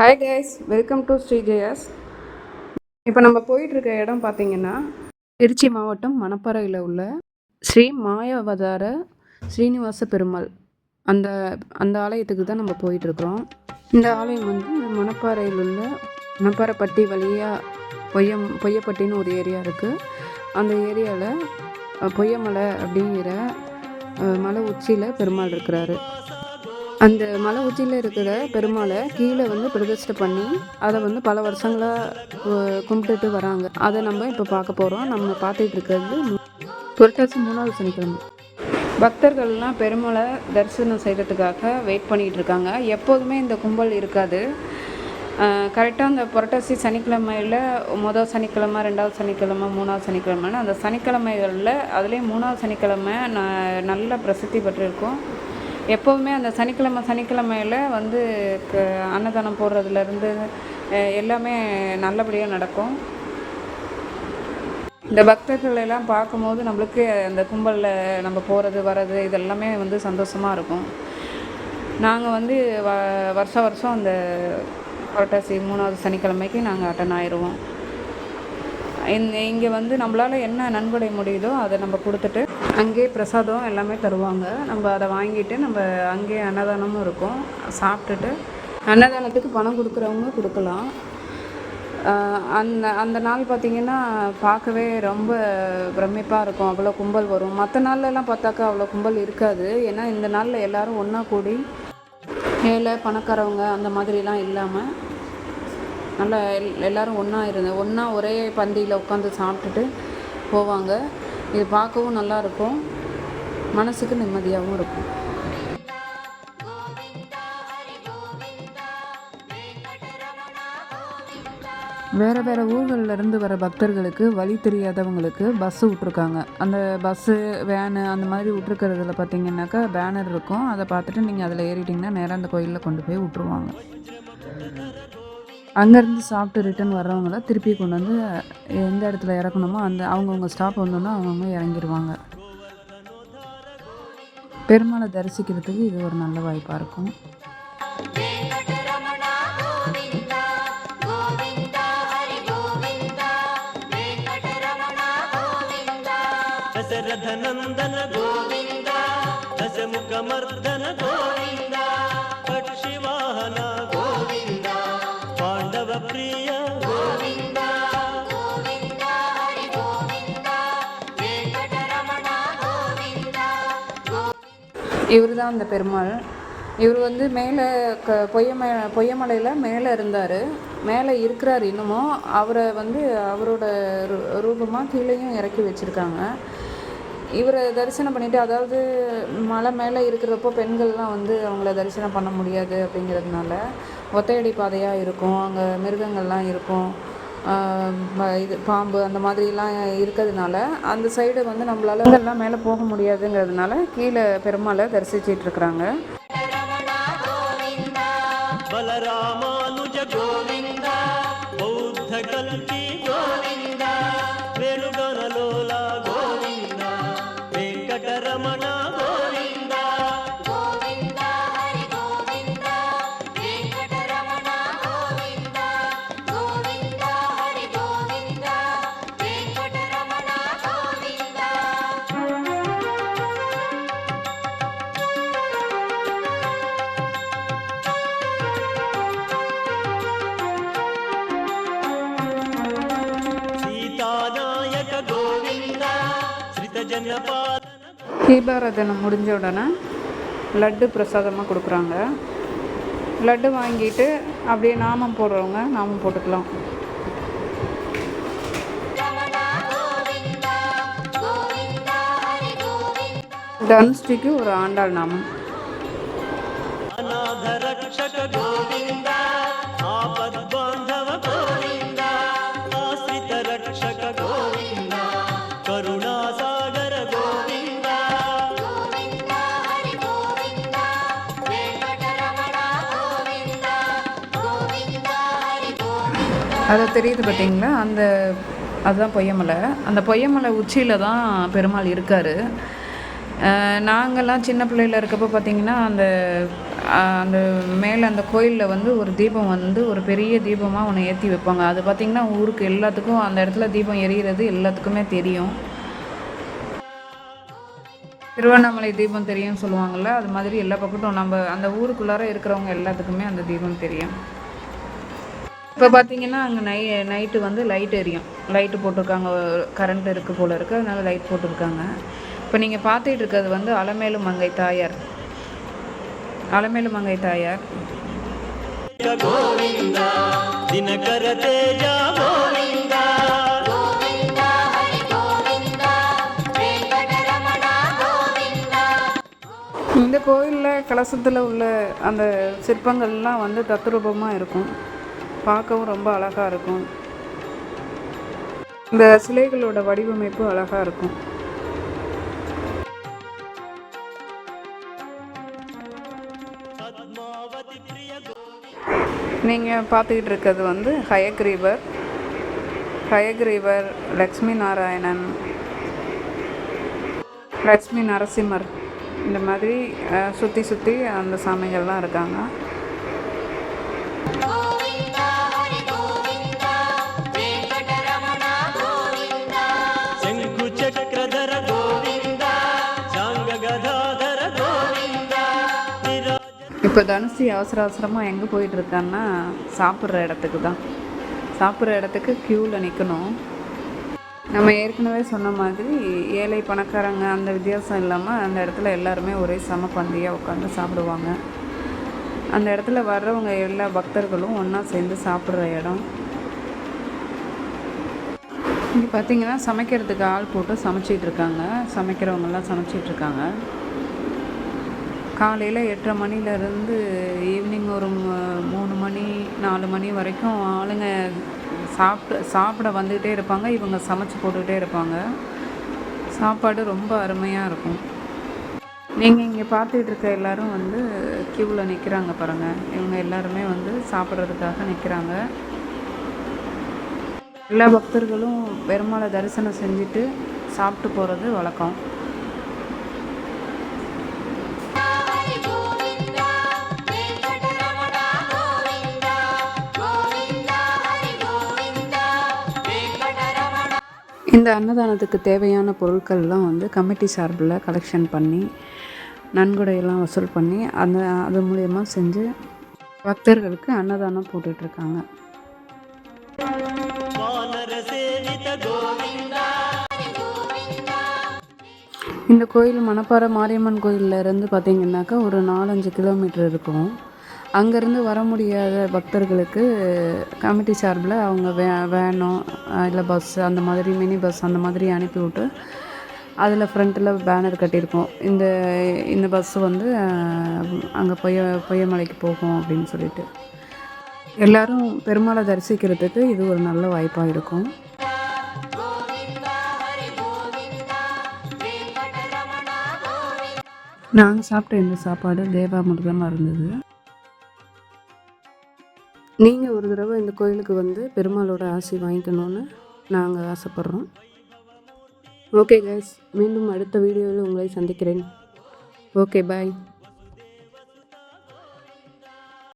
Hi guys welcome to Sri Jaya's இப்போ நம்ம போயிட்டுருக்க இடம் பார்த்தீங்கன்னா திருச்சி மாவட்டம் மணப்பாறையில் உள்ள ஸ்ரீ மாயாவதார ஸ்ரீனிவாச பெருமாள். அந்த அந்த ஆலயத்துக்கு தான் நம்ம போயிட்டுருக்குறோம். இந்த ஆலயம் வந்து மணப்பாறையில் உள்ள மணப்பாறைப்பட்டி வழியாக பொய்யம் பொய்யப்பட்டின்னு ஒரு ஏரியா இருக்குது அந்த ஏரியாவில் பொய்யமலை அப்படிங்கிற மலை உச்சியில் பெருமாள் இருக்கிறாரு. அந்த மலை உச்சியில் இருக்கிற பெருமாளை கீழே வந்து பிரதிஷ்டை பண்ணி அதை வந்து பல வருஷங்களாக கும்பிட்டுட்டு வராங்க. அதை நம்ம இப்போ பார்க்க போகிறோம் நம்ம பார்த்துட்டு இருக்கிறது புரட்டாசி மூணாவது சனிக்கிழமை. பக்தர்கள்லாம் பெருமாளை தரிசனம் செய்கிறதுக்காக வெயிட் பண்ணிகிட்டு இருக்காங்க. எப்போதுமே இந்த கும்பல் இருக்காது. கரெக்டாக அந்த புரட்டாசி சனிக்கிழமையில் மொதல் சனிக்கிழமை ரெண்டாவது சனிக்கிழமை மூணாவது சனிக்கிழமைன்னு அந்த சனிக்கிழமைகளில் அதுலேயும் மூணாவது சனிக்கிழமை ந நல்ல பிரசித்தி பெற்றிருக்கும். எப்போவுமே அந்த சனிக்கிழமை சனிக்கிழமையில் வந்து க அன்னதானம் போடுறதுலேருந்து எல்லாமே நல்லபடியாக நடக்கும். இந்த பக்தர்கள் எல்லாம் பார்க்கும்போது நம்மளுக்கு அந்த கும்பலில் நம்ம போகிறது வர்றது இதெல்லாமே வந்து சந்தோஷமாக இருக்கும். நாங்கள் வந்து வ வருஷம் வருஷம் அந்த புரட்டாசி மூணாவது சனிக்கிழமைக்கு நாங்கள் அட்டன் ஆயிடுவோம் இங்கே வந்து நம்மளால் என்ன நன்கொடை முடியுதோ அதை நம்ம கொடுத்துட்டு அங்கேயே பிரசாதம் எல்லாமே தருவாங்க. நம்ம அதை வாங்கிட்டு நம்ம அங்கேயே அன்னதானமும் இருக்கும். சாப்பிட்டுட்டு அன்னதானத்துக்கு பணம் கொடுக்குறவங்க கொடுக்கலாம். அந்த அந்த நாள் பார்த்திங்கன்னா பார்க்கவே ரொம்ப பிரமிப்பாக இருக்கும். அவ்வளோ கும்பல் வரும். மற்ற நாள்லலாம் பார்த்தாக்கா அவ்வளோ கும்பல் இருக்காது. ஏன்னா இந்த நாளில் எல்லாரும் ஒன்றா கூடி ஏழை பணக்காரவங்க அந்த மாதிரிலாம் இல்லாமல் நல்லா எல் எல்லோரும் ஒன்றா இருந்து ஒன்றா ஒரே பந்தியில் உட்காந்து சாப்பிட்டுட்டு போவாங்க. இது பார்க்கவும் நல்லா இருக்கும் மனசுக்கு நிம்மதியாகவும் இருக்கும். வேறு வேறு ஊர்களில் இருந்து வர பக்தர்களுக்கு வழி தெரியாதவங்களுக்கு பஸ்ஸு விட்ருக்காங்க அந்த பஸ்ஸு வேனு அந்த மாதிரி விட்ருக்கிறதுல பார்த்தீங்கன்னாக்கா பேனர் இருக்கும். அதை பார்த்துட்டு நீங்கள் அதில் ஏறிட்டிங்கன்னா நேராக அந்த கோயிலில் கொண்டு போய் விட்ருவாங்க அங்கேருந்து சாப்பிட்டு ரிட்டர்ன் வர்றவங்கள திருப்பி கொண்டு வந்து எந்த இடத்துல இறக்கணுமோ அந்த அவங்கவுங்க ஸ்டாப் வந்தோன்னா அவங்கவுங்க இறங்கிடுவாங்க பெருமாளை தரிசிக்கிறதுக்கு இது ஒரு நல்ல வாய்ப்பாக இருக்கும் दशरथनन्दन गोविन्द दशमुखमर्दन गोविन्द இவர் தான் அந்த பெருமாள். இவர் வந்து மேலே க பொய்யம பொய்யமலையில் மேலே இருந்தார். மேலே இருக்கிறார் இன்னமும் அவரை வந்து அவரோட ரூபமாக கீழேயும் இறக்கி வச்சுருக்காங்க. இவரை தரிசனம் பண்ணிவிட்டு அதாவது மலை மேலே இருக்கிறப்போ பெண்கள்லாம் வந்து அவங்கள தரிசனம் பண்ண முடியாது அப்படிங்கிறதுனால ஒத்தையடி பாதையாக இருக்கும். அங்கே மிருகங்கள்லாம் இருக்கும். இது பாம்பு அந்த மாதிரிலாம் இருக்கிறதுனால அந்த சைடு வந்து நம்மளால் இதெல்லாம் மேலே போக முடியாதுங்கிறதுனால கீழே பெருமாளை தரிசிச்சிட்டு இருக்கிறாங்க. பலராமானுஜ கோவிந்தா பௌத்த கல்வி தீபாராதனம் முடிஞ்ச உடனே லட்டு பிரசாதமாக கொடுக்குறாங்க. லட்டு வாங்கிட்டு அப்படியே நாமம் போடுறவங்க நாமம் போட்டுக்கலாம். தனுஷ்டிக்கு ஒரு ஆண்டாள் நாமம். அது தெரியுது பார்த்தீங்களா அந்த அதுதான் பொய்யமலை. அந்த பொய்யமலை உச்சியில் தான் பெருமாள் இருக்கார். நாங்கள்லாம் சின்ன பிள்ளையில் இருக்கப்போ பார்த்தீங்கன்னா அந்த அந்த மேலே அந்த கோயிலில் வந்து ஒரு தீபம் வந்து ஒரு பெரிய தீபமாக ஒன்று ஏற்றி வைப்பாங்க. அது பார்த்திங்கன்னா ஊருக்கு எல்லாத்துக்கும் அந்த இடத்துல தீபம் எரியிறது எல்லாத்துக்குமே தெரியும். திருவண்ணாமலை தீபம் தெரியும்னு சொல்லுவாங்கள்ல அது மாதிரி எல்லா பக்கத்தும் நம்ம அந்த ஊருக்குள்ளார இருக்கிறவங்க எல்லாத்துக்குமே அந்த தீபம் தெரியும். இப்போ பார்த்தீங்கன்னா அங்கே நை நைட்டு வந்து லைட் எரியும். லைட்டு போட்டிருக்காங்க கரண்ட் இருக்குது போல் இருக்குது அதனால் லைட் போட்டிருக்காங்க. இப்போ நீங்கள் பார்த்துட்டு இருக்கிறது வந்து அலமேலு மங்கை தாயார். அலமேலு மங்கை தாயார். கோவிந்தா இந்த கோயிலில் கலசத்தில் உள்ள அந்த சிற்பங்கள்லாம் வந்து தத்ரூபமாக இருக்கும். பார்க்கவும் ரொம்ப அழகாக இருக்கும். இந்த சிலைகளோட வடிவமைப்பு அழகாக இருக்கும். நீங்கள் பார்த்துக்கிட்டு இருக்கிறது வந்து ஹயக்ரீவர். ஹயக்ரீவர் லக்ஷ்மி நாராயணன். லக்ஷ்மி நரசிம்மர். இந்த மாதிரி சுற்றி சுற்றி அந்த சாமிகள்லாம் இருக்காங்க. இப்போ தனுஷி அவசர அவசரமாக எங்கே போயிட்டுருக்கான்னா சாப்பிட்ற இடத்துக்கு தான். சாப்பிட்ற இடத்துக்கு க்யூவில் நிற்கணும் நம்ம ஏற்கனவே சொன்ன மாதிரி ஏழை பணக்காரங்க அந்த வித்தியாசம் இல்லாமல் அந்த இடத்துல எல்லாருமே ஒரே சம பந்தியாக உட்காந்து சாப்பிடுவாங்க. அந்த இடத்துல வர்றவங்க எல்லா பக்தர்களும் ஒன்றா சேர்ந்து சாப்பிட்ற இடம். இங்கே பார்த்தீங்கன்னா சமைக்கிறதுக்கு ஆள் போட்டு சமைச்சிட்டு இருக்காங்க சமைக்கிறவங்கெல்லாம் சமைச்சிட்டு இருக்காங்க காலையில் எட்டரை மணிலேருந்து ஈவினிங் ஒரு மூணு மணி நாலு மணி வரைக்கும் ஆளுங்க சாப்பிட்டு சாப்பிட வந்துக்கிட்டே இருப்பாங்க. இவங்க சமைச்சு போட்டுக்கிட்டே இருப்பாங்க. சாப்பாடு ரொம்ப அருமையாக இருக்கும். நீங்கள் இங்கே பார்த்துக்கிட்டு இருக்க எல்லோரும் வந்து க்யூவில் நிற்கிறாங்க பாருங்கள் இவங்க எல்லாருமே வந்து சாப்பிட்றதுக்காக நிற்கிறாங்க எல்லா பக்தர்களும் பெருமாளை தரிசனம் செஞ்சுட்டு சாப்பிட்டு போகிறது வழக்கம். இந்த அன்னதானத்துக்கு தேவையான பொருட்கள்லாம் வந்து கமிட்டி சார்பில் கலெக்ஷன் பண்ணி நன்கொடையெல்லாம் வசூல் பண்ணி அந்த அது மூலயமா செஞ்சு பக்தர்களுக்கு அன்னதானம் போட்டுட்ருக்காங்க. இந்த கோயில் மணப்பாறை மாரியம்மன் கோயிலில் இருந்து பார்த்திங்கனாக்கா ஒரு நாலஞ்சு கிலோமீட்டர் இருக்கும். அங்கேருந்து வர முடியாத பக்தர்களுக்கு கமிட்டி சார்பில் அவங்க வே வேனோ இல்லை பஸ் அந்த மாதிரி மினி பஸ் அந்த மாதிரி அனுப்பிவிட்டு அதில் ஃப்ரண்ட்டில் பேனர் கட்டியிருக்கோம். இந்த இந்த பஸ் வந்து அங்கே பொய்ய பொய்யமலைக்கு போகும் அப்படின்னு சொல்லிட்டு. எல்லாரும் பெருமாளை தரிசிக்கிறதுக்கு இது ஒரு நல்ல வாய்ப்பாக இருக்கும். நாங்கள் சாப்பிட்ட இந்த சாப்பாடு தேவாமிர்தமாக இருந்தது. நீங்கள் ஒரு தடவை இந்த கோயிலுக்கு வந்து பெருமாளோட ஆசி வாங்கிக்கணும்னு நாங்கள் ஆசைப்பட்றோம். ஓகே கைஸ் மீண்டும் அடுத்த வீடியோவில் உங்களை சந்திக்கிறேன். Okay bye